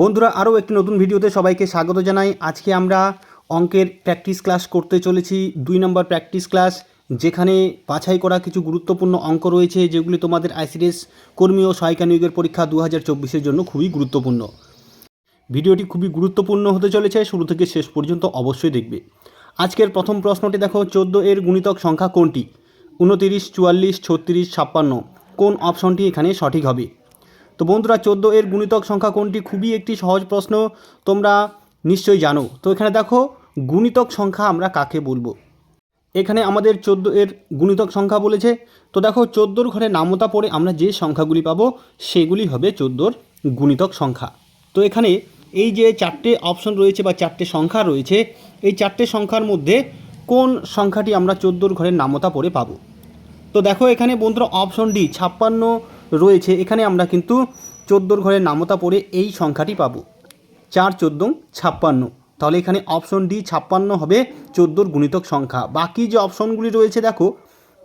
বন্ধুরা, আরও একটি নতুন ভিডিওতে সবাইকে স্বাগত জানাই। আজকে আমরা অঙ্কের প্র্যাকটিস ক্লাস করতে চলেছি। দুই নম্বর প্র্যাকটিস ক্লাস, যেখানে বাছাই করা কিছু গুরুত্বপূর্ণ অঙ্ক রয়েছে, যেগুলি তোমাদের আইসিডিএস কর্মী ও সহায়িকা নিয়োগের পরীক্ষা দু হাজার জন্য খুবই গুরুত্বপূর্ণ। ভিডিওটি খুবই গুরুত্বপূর্ণ হতে চলেছে, শুরু থেকে শেষ পর্যন্ত অবশ্যই দেখবে। আজকের প্রথম প্রশ্নটি দেখো, চোদ্দ এর গুণিতক সংখ্যা কোনটি? উনতিরিশ চুয়াল্লিশ, ছত্রিশ, ছাপ্পান্ন। কোন অপশনটি এখানে সঠিক হবে? তো বন্ধুরা চোদ্দ এর গুণিতক সংখ্যা কোনটি? খুবই একটি সহজ প্রশ্ন, তোমরা নিশ্চয়ই জানো। তো এখানে দেখো, গুণিতক সংখ্যা আমরা কাকে বলব? এখানে আমাদের চোদ্দ এর গুণিতক সংখ্যা বলেছে। তো দেখো চোদ্দোর ঘরে নামতা পড়ে আমরা যে সংখ্যাগুলি পাবো, সেগুলি হবে চোদ্দোর গুণিতক সংখ্যা। তো এখানে এই যে চারটে অপশন রয়েছে বা চারটে সংখ্যা রয়েছে, এই চারটে সংখ্যার মধ্যে কোন সংখ্যাটি আমরা চোদ্দোর ঘরের নামতা পড়ে পাবো? তো দেখো এখানে বন্ধুরা অপশন ডি, ছাপ্পান্ন রয়েছে। এখানে আমরা কিন্তু চোদ্দোর ঘরের নামতা পড়ে এই সংখ্যাটি পাবো। চার চোদ্দ, ছাপ্পান্ন। তাহলে এখানে অপশন ডি ছাপ্পান্ন হবে চোদ্দোর গুণিতক সংখ্যা। বাকি যে অপশনগুলি রয়েছে, দেখো,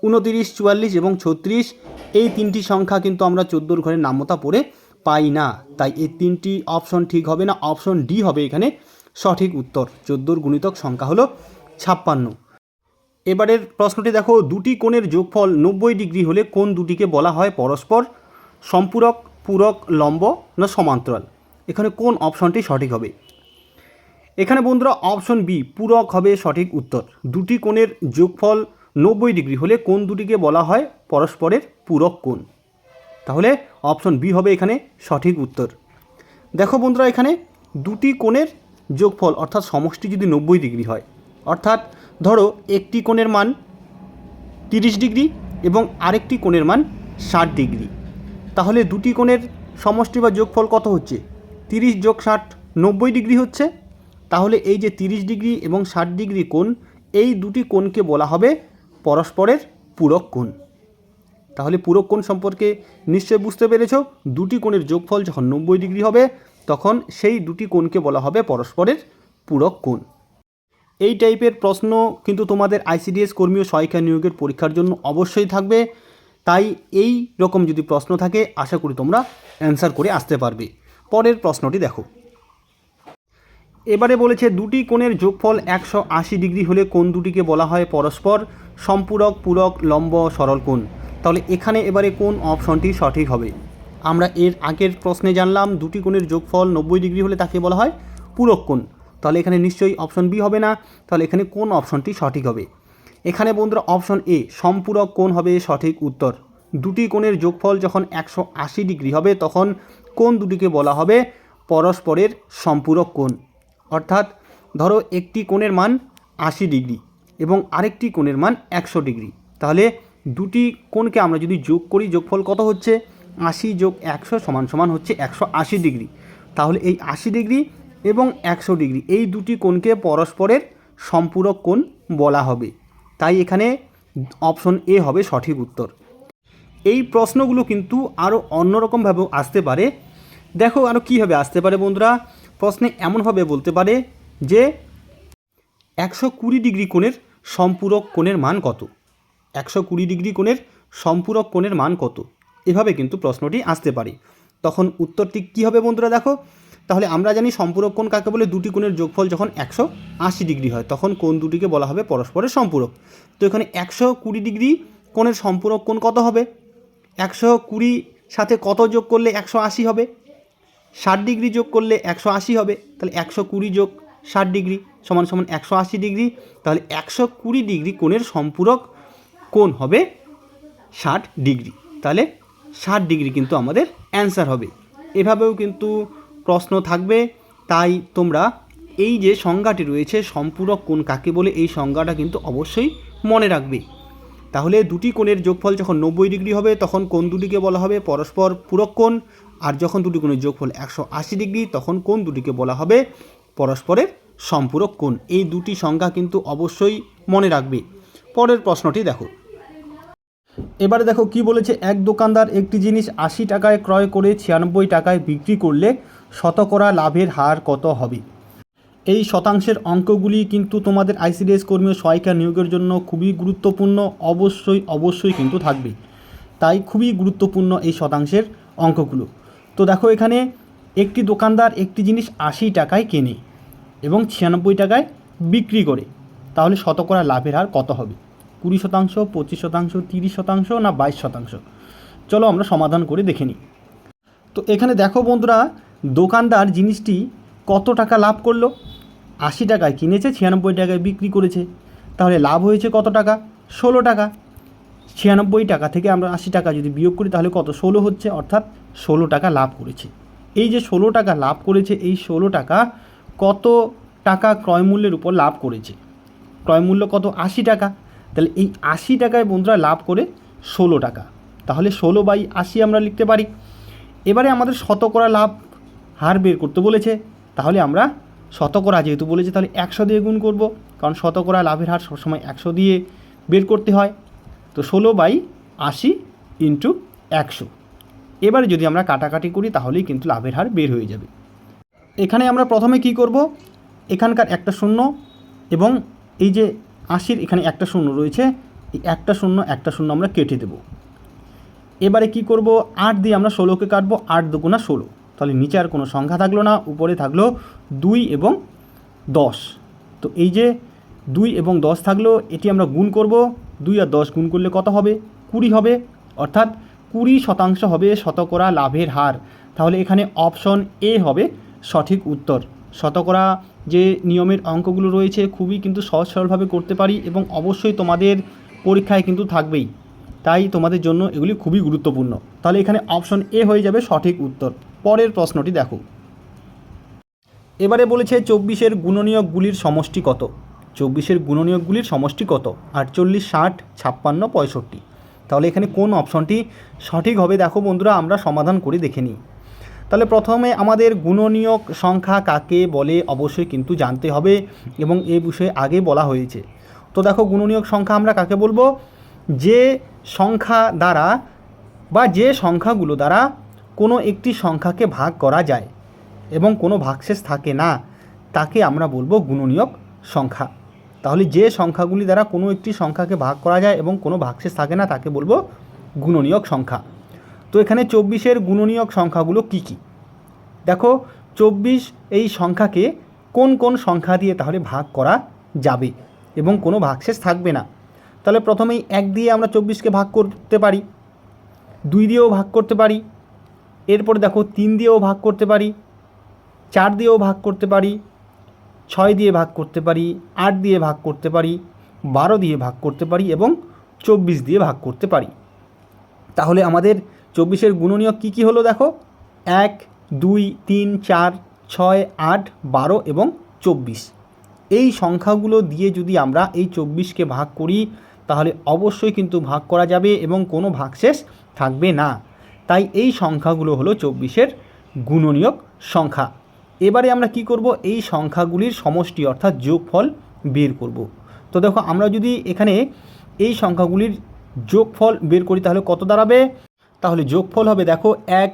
উনতিরিশ, চুয়াল্লিশ এবং ছত্রিশ, এই তিনটি সংখ্যা কিন্তু আমরা চোদ্দোর ঘরের নামতা পড়ে পাই না। তাই এই তিনটি অপশন ঠিক হবে না অপশন ডি হবে এখানে সঠিক উত্তর। চোদ্দোর গুণিতক সংখ্যা হলো ছাপ্পান্ন। এবারের প্রশ্নটি দেখো, দুটি কোণের যোগফল নব্বই ডিগ্রি হলে কোন দুটিকে বলা হয় পরস্পর? সম্পূরক, পূরক, লম্ব না সমান্তরাল? এখানে কোন অপশনটি সঠিক হবে? এখানে বন্ধুরা অপশন বি, পূরক হবে সঠিক উত্তর। দুটি কোণের যোগফল নব্বই ডিগ্রি হলে কোন দুটিকে বলা হয় পরস্পরের পূরক কোণ। তাহলে অপশন বি হবে এখানে সঠিক উত্তর। দেখো বন্ধুরা এখানে দুটি কোণের যোগফল, অর্থাৎ সমষ্টি যদি নব্বই ডিগ্রি হয়, অর্থাৎ ধরো একটি কোণের মান তিরিশ ডিগ্রি এবং আরেকটি কোণের মান ষাট ডিগ্রি। তাহলে দুটি কোণের সমষ্টি বা যোগফল কত হচ্ছে? তিরিশ যোগ ষাট, নব্বই ডিগ্রি হচ্ছে? তাহলে এই যে তিরিশ ডিগ্রি এবং ষাট ডিগ্রি কোণ, এই দুটি কোণকে বলা হবে পরস্পরের পূরক কোণ। তাহলে পূরক কোণ সম্পর্কে নিশ্চয় বুঝতে পেরেছ? দুটি কোণের যোগফল যখন নব্বই ডিগ্রি হবে, তখন সেই দুটি কোণকে বলা হবে পরস্পরের পূরক কোণ। এই টাইপের প্রশ্ন কিন্তু তোমাদের আইসিডিএস কর্মী ও সহায়িকা নিয়োগের পরীক্ষার জন্য অবশ্যই থাকবে। তাই এই রকম যদি প্রশ্ন থাকে, আশা করি তোমরা অ্যান্সার করে আসতে পারবে। পরের প্রশ্নটি দেখো। এবারে বলেছে, দুটি কোণের যোগফল একশো আশি ডিগ্রি হলে কোন দুটিকে বলা হয় পরস্পর সম্পূরক, পূরক, লম্ব, সরল কোণ। তাহলে এখানে এবারে কোন অপশনটি সঠিক হবে? আমরা এর আগের প্রশ্নে জানলাম, দুটি কোণের যোগফল নব্বই ডিগ্রি হলে তাকে বলা হয় পূরক কোণ। তাহলে এখানে নিশ্চয়ই অপশন বি হবে না। তাহলে এখানে কোন অপশনটি সঠিক হবে? এখানে বন্ধুরা অপশন এ সম্পূরক কোণ হবে সঠিক উত্তর। দুটি কোণের যোগফল যখন একশো আশি ডিগ্রি হবে, তখন কোন দুটিকে বলা হবে পরস্পরের সম্পূরক কোণ। অর্থাৎ ধরো একটি কোণের মান আশি ডিগ্রি এবং আরেকটি কোণের মান একশো ডিগ্রি তাহলে দুটি কোণকে আমরা যদি যোগ করি, যোগফল কত হচ্ছে? আশি যোগ একশো সমান সমান হচ্ছে একশো আশি ডিগ্রি তাহলে এই আশি ডিগ্রি এবং একশো ডিগ্রি এই দুটি কোণকে পরস্পরের সম্পূরক কোণ বলা হবে। তাই এখানে অপশন এ হবে সঠিক উত্তর। এই প্রশ্নগুলো কিন্তু আরও অন্যরকমভাবেও আসতে পারে। দেখো আরও কীভাবে আসতে পারে বন্ধুরা। প্রশ্নে এমনভাবে বলতে পারে যে একশো কুড়ি ডিগ্রি কোণের সম্পূরক কোণের মান কত? একশো কুড়ি ডিগ্রি কোণের সম্পূরক কোণের মান কত? এভাবে কিন্তু প্রশ্নটি আসতে পারে। তখন উত্তরটি কী হবে বন্ধুরা দেখো? তাহলে আমরা জানি সম্পূরক কোণ কাকে বলে? দুটি কোণের যোগফল যখন একশো আশি ডিগ্রি হয়, তখন কোণ দুটিকে বলা হবে পরস্পরের সম্পূরক। তো এখানে একশো কুড়ি ডিগ্রি কোণের সম্পূরক কোণ কত হবে? একশো কুড়ি সাথে কত যোগ করলে একশো আশি হবে? ষাট ডিগ্রি যোগ করলে একশো আশি হবে। তাহলে একশো কুড়ি যোগ ষাট ডিগ্রি সমান সমান একশো আশি ডিগ্রি। তাহলে একশো কুড়ি ডিগ্রি কোণের সম্পূরক কোণ হবে ষাট ডিগ্রি। তাহলে ষাট ডিগ্রি কিন্তু আমাদের অ্যান্সার হবে। এভাবেও কিন্তু প্রশ্ন থাকবে, তাই তোমরা এই যে সংজ্ঞাটি রয়েছে সম্পূরক কোণ কাকে বলে, এই সংজ্ঞাটা কিন্তু অবশ্যই মনে রাখবে। তাহলে দুটি কোণের যোগফল যখন নব্বই ডিগ্রি হবে, তখন কোন দুটিকে বলা হবে পরস্পর পূরক কোণ, আর যখন দুটি কোণের যোগফল একশো আশি ডিগ্রি, তখন কোন দুটিকে বলা হবে পরস্পরের সম্পূরক কোণ। এই দুটি সংজ্ঞা কিন্তু অবশ্যই মনে রাখবে। পরের প্রশ্নটি দেখো। এবারে দেখো কি বলেছে, এক দোকানদার একটি জিনিস আশি টাকায় ক্রয় করে ছিয়ানব্বই টাকায় বিক্রি করলে শতকরা লাভের হার কত হবে? এই শতাংশের অঙ্কগুলি কিন্তু তোমাদের আইসিডিএস কর্মী ও সহায়িকা নিয়োগের জন্য খুবই গুরুত্বপূর্ণ, অবশ্যই অবশ্যই কিন্তু থাকবে। তাই খুবই গুরুত্বপূর্ণ এই শতাংশের অঙ্কগুলো। তো দেখো এখানে একটি দোকানদার একটি জিনিস আশি টাকায় কেনে এবং ছিয়ানব্বই টাকায় বিক্রি করে। তাহলে শতকরা লাভের হার কত হবে? কুড়ি শতাংশ, পঁচিশ শতাংশ, তিরিশ শতাংশ না বাইশ শতাংশ? চলো আমরা সমাধান করে দেখে নিই। তো এখানে দেখো বন্ধুরা দোকানদার জিনিসটি কত টাকা লাভ করল? আশি টাকায় কিনেছে, ছিয়ানব্বই টাকায় বিক্রি করেছে। তাহলে লাভ হয়েছে কত টাকা? ষোলো টাকা। ছিয়ানব্বই টাকা থেকে আমরা আশি টাকা যদি বিয়োগ করি, তাহলে কত? ষোলো হচ্ছে, অর্থাৎ ষোলো টাকা লাভ করেছে। এই যে ষোলো টাকা লাভ করেছে, এই ষোলো টাকা কত টাকা ক্রয়মূল্যের উপর লাভ করেছে? ক্রয়মূল্য কত? আশি টাকা। তাহলে এই আশি টাকায় বন্ধুরা লাভ করে ষোলো টাকা। তাহলে ষোলো বাই আশি আমরা লিখতে পারি। এবারে আমাদের শতকরা লাভ হার বের করতে বলেছে, তাহলে আমরা শতকরা যেহেতু বলেছে, তাহলে একশো দিয়ে গুণ করব, কারণ শতকরা লাভের হার সবসময় একশো দিয়ে বের করতে হয়। তো ষোলো বাই আশি ইন্টু একশো। এবারে যদি আমরা কাটাকাটি করি, তাহলেই কিন্তু লাভের হার বের হয়ে যাবে। এখানে আমরা প্রথমে কি করব? এখানকার একটা শূন্য এবং এই যে আশির এখানে একটা শূন্য রয়েছে, এই একটা শূন্য একটা শূন্য আমরা কেটে দেব। এবারে কি করব? আট দিয়ে আমরা ষোলোকে কাটবো, আট দুগুণা ষোলো। তাহলে নিচে আর কোনো সংখ্যা থাকল না, উপরে থাকল দুই এবং দশ। তো এই যে দুই এবং দশ থাকল, এটি আমরা গুণ করব। দুই আর দশ গুণ করলে কত হবে? কুড়ি হবে। অর্থাৎ কুড়ি শতাংশ হবে শতকরা লাভের হার। তাহলে এখানে অপশন এ হবে সঠিক উত্তর। শতকরা যে নিয়মের অঙ্কগুলো রয়েছে, খুবই কিন্তু সহজ সরলভাবে করতে পারি এবং অবশ্যই তোমাদের পরীক্ষায় কিন্তু থাকবেই। তাই তোমাদের জন্য এগুলি খুবই গুরুত্বপূর্ণ। তাহলে এখানে অপশন এ হয়ে যাবে সঠিক উত্তর। পরের প্রশ্নটি দেখো। এবারে বলেছে চব্বিশের গুণনীয়কগুলির সমষ্টি কত? চব্বিশের গুণনীয়কগুলির সমষ্টি কত? আটচল্লিশ, ষাট, ছাপ্পান্ন, পঁয়ষট্টি। তাহলে এখানে কোন অপশনটি সঠিক হবে দেখো বন্ধুরা, আমরা সমাধান করে দেখে নিই। তাহলে প্রথমে আমাদের গুণনীয়ক সংখ্যা কাকে বলে অবশ্যই কিন্তু জানতে হবে এবং এ বিষয়ে আগে বলা হয়েছে। তো দেখো গুণনীয়ক সংখ্যা আমরা কাকে বলব? যে সংখ্যা দ্বারা বা যে সংখ্যাগুলো দ্বারা কোনো একটি সংখ্যাকে ভাগ করা যায় এবং কোনো ভাগশেষ থাকে না, তাকে আমরা বলব গুণনীয়ক সংখ্যা। তাহলে যে সংখ্যাগুলি দ্বারা কোনো একটি সংখ্যাকে ভাগ করা যায় এবং কোনো ভাগশেষ থাকে না, তাকে বলব গুণনীয়ক সংখ্যা। তো এখানে চব্বিশের গুণনীয়ক সংখ্যাগুলো কি কি? দেখো, চব্বিশ এই সংখ্যাকে কোন কোন সংখ্যা দিয়ে তাহলে ভাগ করা যাবে এবং কোনো ভাগশেষ থাকবে না। তাহলে প্রথমেই এক দিয়ে আমরা চব্বিশকে ভাগ করতে পারি, দুই দিয়েও ভাগ করতে পারি, এরপর দেখো তিন দিয়েও ভাগ করতে পারি, চার দিয়েও ভাগ করতে পারি, ছয় দিয়ে ভাগ করতে পারি, আট দিয়ে ভাগ করতে পারি, বারো দিয়ে ভাগ করতে পারি এবং চব্বিশ দিয়ে ভাগ করতে পারি। তাহলে আমাদের চব্বিশের গুণনীয়ক কী কী হলো দেখো? এক, দুই, তিন, চার, ছয়, আট, বারো এবং চব্বিশ। এই সংখ্যাগুলো দিয়ে যদি আমরা এই চব্বিশকে ভাগ করি তাহলে অবশ্যই কিন্তু ভাগ করা যাবে এবং কোনো ভাগশেষ থাকবে না। তাই এই সংখ্যাগুলো হলো চব্বিশের গুণনীয়ক সংখ্যা। এবারে আমরা কি করব? এই সংখ্যাগুলির সমষ্টি অর্থাৎ যোগফল বের করব। তো দেখো, আমরা যদি এখানে এই সংখ্যাগুলির যোগফল বের করি, তাহলে কত দাঁড়াবে? তাহলে যোগফল হবে দেখো এক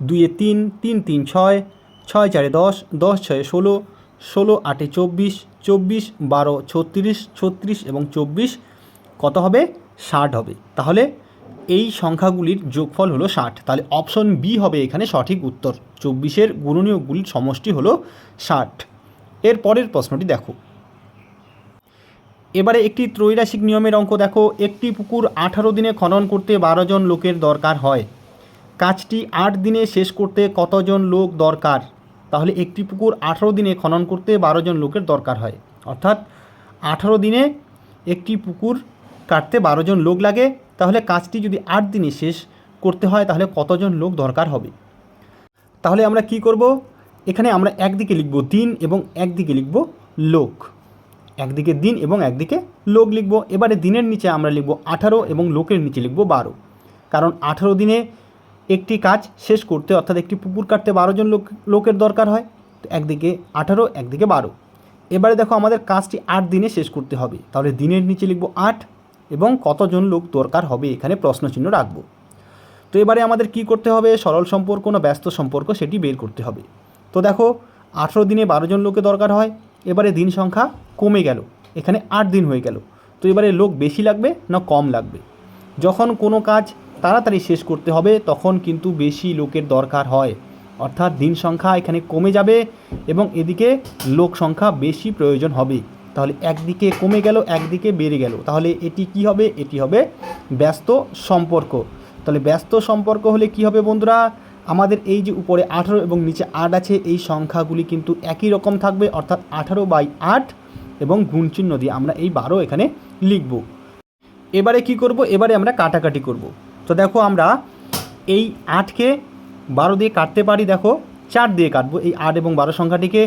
দুইয়ে তিন তিন তিন, ছয় ছয়, চারে দশ দশ, ছয়ে ষোলো ষোলো, আটে চব্বিশ চব্বিশ, বারো, ছত্রিশ ছত্রিশ এবং চব্বিশ কত হবে? ষাট হবে। তাহলে এই সংখ্যাগুলির যোগফল হলো ষাট। তাহলে অপশন বি হবে এখানে সঠিক উত্তর। চব্বিশের গুণনীয়কগুলির সমষ্টি হলো ষাট। এর পরের প্রশ্নটি দেখো। এবারে একটি ত্রৈরাসিক নিয়মের অঙ্ক দেখো। একটি পুকুর আঠারো দিনে খনন করতে বারো জন লোকের দরকার হয়। কাজটি আট দিনে শেষ করতে কতজন লোক দরকার? তাহলে একটি পুকুর আঠারো দিনে খনন করতে বারো জন লোকের দরকার হয়। অর্থাৎ আঠারো দিনে একটি পুকুর কাটতে বারো জন লোক লাগে, তাহলে কাজটি যদি আট দিনে শেষ করতে হয়, তাহলে কতজন লোক দরকার হবে? তাহলে আমরা কি করব? এখানে আমরা একদিকে লিখব দিন এবং একদিকে লিখব লোক। একদিকে দিন এবং একদিকে লোক লিখব। এবারে দিনের নিচে আমরা লিখব আঠারো এবং লোকের নিচে লিখব বারো। কারণ আঠারো দিনে একটি কাজ শেষ করতে, অর্থাৎ একটি পুকুর কাটতে বারো জন লোক, লোকের দরকার হয়। তো একদিকে আঠারো, একদিকে বারো। এবারে দেখো আমাদের কাজটি আট দিনে শেষ করতে হবে। তাহলে দিনের নিচে লিখব আট এবং কতজন লোক দরকার হবে এখানে প্রশ্নচিহ্ন রাখব। তো এবারে আমাদের কি করতে হবে? সরল সম্পর্ক না ব্যস্ত সম্পর্ক সেটি বের করতে হবে। তো দেখো, আঠেরো দিনে বারো জন লোকে দরকার হয়। এবারে দিন সংখ্যা কমে গেল। এখানে আট দিন হয়ে গেল। তো এবারে লোক বেশি লাগবে না কম লাগবে? যখন কোনো কাজ তাড়াতাড়ি শেষ করতে হবে, তখন কিন্তু বেশি লোকের দরকার হয়। অর্থাৎ দিন সংখ্যা এখানে কমে যাবে এবং এদিকে লোক সংখ্যা বেশি প্রয়োজন হবে। তাহলে একদিকে কমে গেল, একদিকে বেড়ে গেল। তাহলে এটি কি হবে? এটি হবে ব্যস্ত সম্পর্ক। তাহলে ব্যস্ত সম্পর্ক হলে কি হবে বন্ধুরা? আমাদের এই যে উপরে আঠারো এবং নিচে আট আছে, এই সংখ্যাগুলি কিন্তু একই রকম থাকবে, অর্থাৎ আঠারো বাই আট এবং গুণ চিহ্ন দিয়ে আমরা এই বারো এখানে লিখব। এবারে কি করব? এবারে আমরা কাটাকাটি করব। তো দেখো আমরা এই আটকে বারো দিয়ে কাটতে পারি, দেখো চার দিয়ে কাটবো। এই আট এবং বারো সংখ্যাটিকে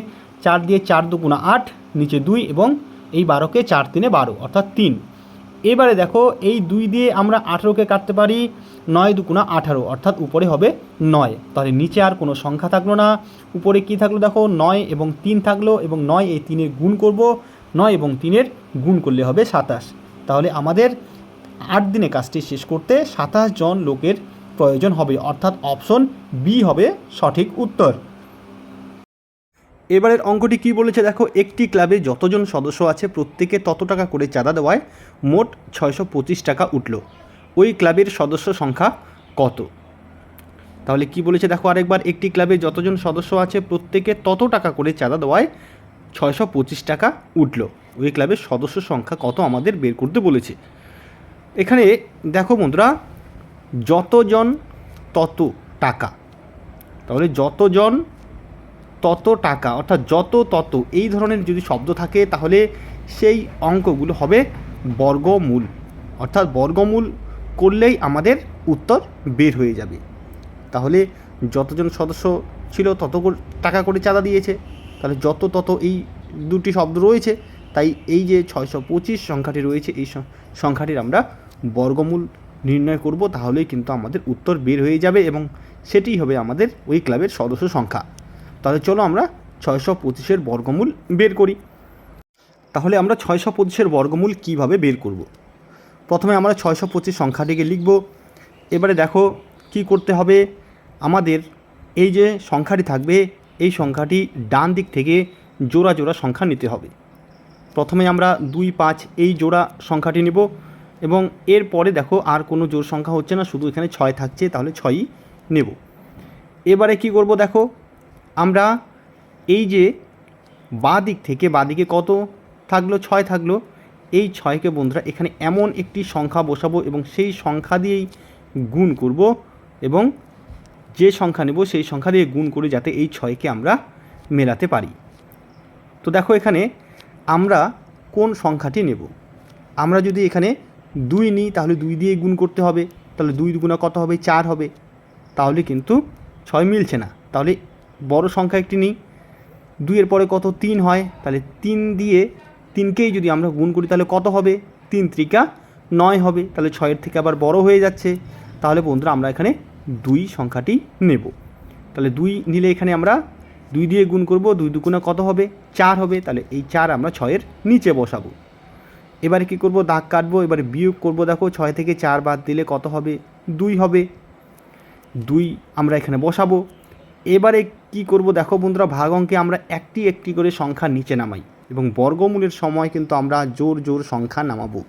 চার দিয়ে চার দুগুণা আট নিচে দুই এবং এই বারোকে চার তিনে বারো, অর্থাৎ তিন। এবারে দেখো, এই দুই দিয়ে আমরা আঠেরোকে কাটতে পারি নয় দুগুণা আঠারো, অর্থাৎ উপরে হবে নয়। তাহলে নিচে আর কোনো সংখ্যা থাকল না। উপরে কি থাকল দেখো, নয় এবং তিন থাকল এবং নয় এই তিনের গুণ করব। নয় এবং তিনের গুণ করলে হবে সাতাশ। তাহলে আমাদের আট দিনে কাজটি শেষ করতে সাতাশ জন লোকের প্রয়োজন হবে, অর্থাৎ অপশন বি হবে সঠিক উত্তর। এবারের অঙ্কটি কি বলেছে দেখো, একটি ক্লাবে যতজন সদস্য আছে, প্রত্যেকে তত টাকা করে চাঁদা দেওয়ায় মোট ছয়শো পঁচিশ টাকা উঠল। ওই ক্লাবের সদস্য সংখ্যা কত? তাহলে কি বলেছে দেখো, আরেকবার, একটি ক্লাবে যতজন সদস্য আছে, প্রত্যেকে তত টাকা করে চাঁদা দেওয়ায় ছয়শো পঁচিশ টাকা উঠল। ওই ক্লাবের সদস্য সংখ্যা কত আমাদের বের করতে বলেছে। এখানে দেখো বন্ধুরা, যতজন তত টাকা। তাহলে যতজন তত টাকা, অর্থাৎ যত তত, এই ধরনের যদি শব্দ থাকে, তাহলে সেই অঙ্কগুলো হবে বর্গমূল। অর্থাৎ বর্গমূল করলেই আমাদের উত্তর বের হয়ে যাবে। তাহলে যতজন সদস্য ছিল তত টাকা করে চাঁদা দিয়েছে। তাহলে যত তত এই দুটি শব্দ রয়েছে, তাই এই যে ছয়শো পঁচিশ সংখ্যাটি রয়েছে, এই সংখ্যাটির আমরা বর্গমূল নির্ণয় করব, তাহলেই কিন্তু আমাদের উত্তর বের হয়ে যাবে এবং সেটিই হবে আমাদের ওই ক্লাবের সদস্য সংখ্যা। তাহলে চলো আমরা ছয়শো পঁচিশের বর্গমূল বের করি। তাহলে আমরা ছয়শো পঁচিশের বর্গমূল কীভাবে বের করব। প্রথমে আমরা ছয়শো পঁচিশ সংখ্যাটিকে লিখব। এবারে দেখো কি করতে হবে? আমাদের এই যে সংখ্যাটি থাকবে, এই সংখ্যাটি ডান দিক থেকে জোড়া জোড়া সংখ্যা নিতে হবে। প্রথমে আমরা দুই পাঁচ এই জোড়া সংখ্যাটি নেব এবং এর পরে দেখো আর কোনো জোর সংখ্যা হচ্ছে না, শুধু এখানে ছয় থাকছে, তাহলে ছয়ই নেব। এবারে কি করব দেখো? আমরা এই যে বাঁ দিক থেকে বাঁ দিকে কত থাকল? ছয় থাকল। এই ছয়কে বন্ধুরা এখানে এমন একটি সংখ্যা বসাবো এবং সেই সংখ্যা দিয়েই গুণ করব এবং যে সংখ্যা নেব সেই সংখ্যা দিয়ে গুণ করে যাতে এই ছয়কে আমরা মেলাতে পারি। তো দেখো এখানে আমরা কোন সংখ্যাটি নেব? আমরা যদি এখানে দুই নিই তাহলে দুই দিয়ে গুণ করতে হবে। তাহলে দুই দুগুণা কত হবে? চার হবে। তাহলে কিন্তু ছয় মিলছে না। তাহলে বড় সংখ্যা একটি নিই। দুইয়ের পরে কত? তিন হয়। তাহলে তিন দিয়ে তিনকেই যদি আমরা গুণ করি, তাহলে কত হবে? তিন ত্রিকা নয় হবে। তাহলে ছয়ের থেকে আবার বড় হয়ে যাচ্ছে। তাহলে বন্ধুরা, আমরা এখানে দুই সংখ্যাটি নেব। তাহলে দুই নিলে এখানে আমরা দুই দিয়ে গুণ করব। দুই দুগুণা কত হবে? চার হবে। তাহলে এই চার আমরা ছয়ের নিচে বসাবো। এবারে কি করব? দাগ কাটবো। এবারে বিয়োগ করব। দেখো, ছয় থেকে চার বাদ দিলে কত হবে? দুই হবে। দুই আমরা এখানে বসাবো। এবারে কি করব? দেখো বন্ধুরা, ভাগ অঙ্কে আমরা একটি একটি করে সংখ্যা নিচে নামাই এবং বর্গমূলের সময় কিন্তু আমরা জোর জোর সংখ্যা নামাবো।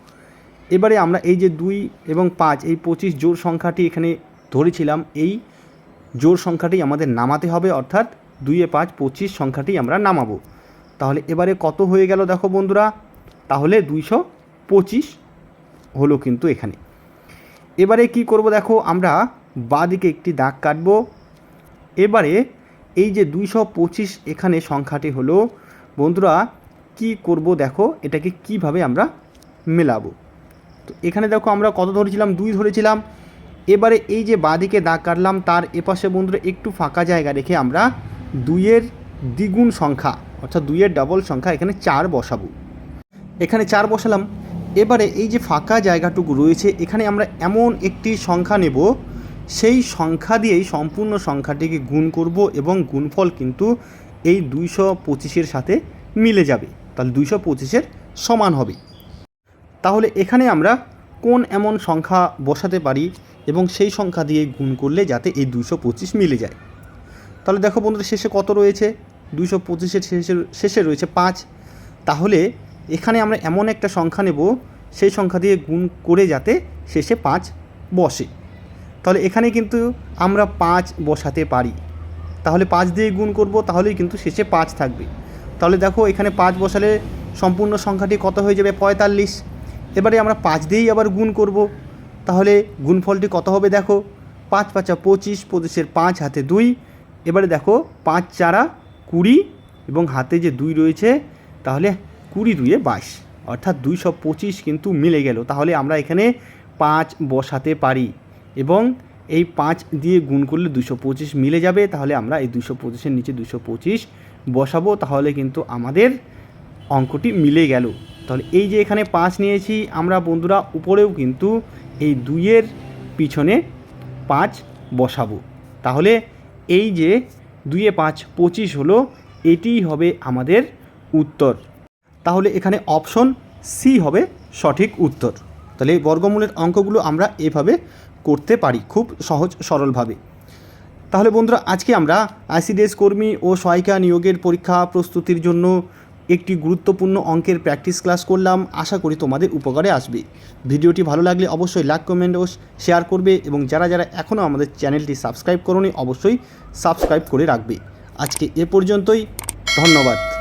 এবারে আমরা এই যে দুই এবং পাঁচ, এই পঁচিশ জোর সংখ্যাটি এখানে ধরেছিলাম, এই জোর সংখ্যাটি আমাদের নামাতে হবে, অর্থাৎ দুইয়ে পাঁচ, পঁচিশ সংখ্যাটি আমরা নামাবো। তাহলে এবারে কত হয়ে গেল দেখো বন্ধুরা? তাহলে দুইশো পঁচিশ হলো কিন্তু এখানে। এবারে কি করব দেখো, আমরা বাঁদিকে একটি দাগ কাটবো। এবারে এই যে দুইশো পঁচিশ এখানে সংখ্যাটি হলো, বন্ধুরা কি করব দেখো, এটাকে কীভাবে আমরা মেলাবো? তো এখানে দেখো আমরা কত ধরেছিলাম? দুই ধরেছিলাম। এবারে এই যে বাঁদিকে দাগ কাটলাম, তার এপাশে বন্ধুরা একটু ফাঁকা জায়গা রেখে আমরা দুইয়ের দ্বিগুণ সংখ্যা, অর্থাৎ দুইয়ের ডাবল সংখ্যা এখানে চার বসাবো। এখানে চার বসালাম। এবারে এই যে ফাঁকা জায়গাটুকু রয়েছে, এখানে আমরা এমন একটি সংখ্যা নেব সেই সংখ্যা দিয়েই সম্পূর্ণ সংখ্যাটিকে গুণ করব এবং গুণফল কিন্তু এই দুইশো পঁচিশের সাথে মিলে যাবে। তাহলে দুইশো পঁচিশের সমান হবে। তাহলে এখানে আমরা কোন এমন সংখ্যা বসাতে পারি এবং সেই সংখ্যা দিয়ে গুণ করলে যাতে এই দুইশো পঁচিশ মিলে যায়। তাহলে দেখো বন্ধুরা, শেষে কত রয়েছে? দুইশো পঁচিশের শেষে শেষে রয়েছে পাঁচ। তাহলে এখানে আমরা এমন একটা সংখ্যা নেব, সেই সংখ্যা দিয়ে গুণ করে যাতে শেষে পাঁচ বসে। তাহলে এখানে কিন্তু আমরা পাঁচ বসাতে পারি। তাহলে পাঁচ দিয়ে গুণ করব, তাহলেই কিন্তু শেষে পাঁচ থাকবে। তাহলে দেখো এখানে পাঁচ বসালে সম্পূর্ণ সংখ্যাটি কত হয়ে যাবে? পঁয়তাল্লিশ। এবারে আমরা পাঁচ দিয়েই আবার গুণ করব। তাহলে গুণফলটি কত হবে দেখো? পাঁচ পাঁচা পঁচিশ, পঁচিশের পাঁচ, হাতে দুই। এবারে দেখো পাঁচ চারা কুড়ি এবং হাতে যে দুই রয়েছে, তাহলে কুড়ি দুইয়ে বাইশ। অর্থাৎ দুইশো পঁচিশ কিন্তু মিলে গেল। তাহলে আমরা এখানে পাঁচ বসাতে পারি। এবং এই পাঁচ দিয়ে গুণ করলে দুশো পঁচিশ মিলে যাবে, তাহলে আমরা এই দুশো পঁচিশের নিচে দুশো পঁচিশ বসাবো, তাহলে কিন্তু আমাদের অঙ্কটি মিলে গেল। তাহলে এই যে এখানে পাঁচ নিয়েছি, আমরা বন্ধুরা উপরেও কিন্তু এই দুইয়ের পিছনে পাঁচ বসাবো। তাহলে এই যে দুইয়ে পাঁচ পঁচিশ হলো, এটিই হবে আমাদের উত্তর। তাহলে এখানে অপশন সি হবে সঠিক উত্তর। তাহলে বর্গমূলের অঙ্কগুলো আমরা এভাবে করতে পারি খুব সহজ সরলভাবে। তাহলে বন্ধুরা, আজকে আমরা আইসিডিএস কর্মী ও সহায়িকা নিয়োগের পরীক্ষা প্রস্তুতির জন্য একটি গুরুত্বপূর্ণ অঙ্কের প্র্যাকটিস ক্লাস করলাম। আশা করি তোমাদের উপকারে আসবে। ভিডিওটি ভালো লাগলে অবশ্যই লাইক, কমেন্ট ও শেয়ার করবে এবং যারা যারা এখনও আমাদের চ্যানেলটি সাবস্ক্রাইব করনি, অবশ্যই সাবস্ক্রাইব করে রাখবে। আজকে এ পর্যন্তই। ধন্যবাদ।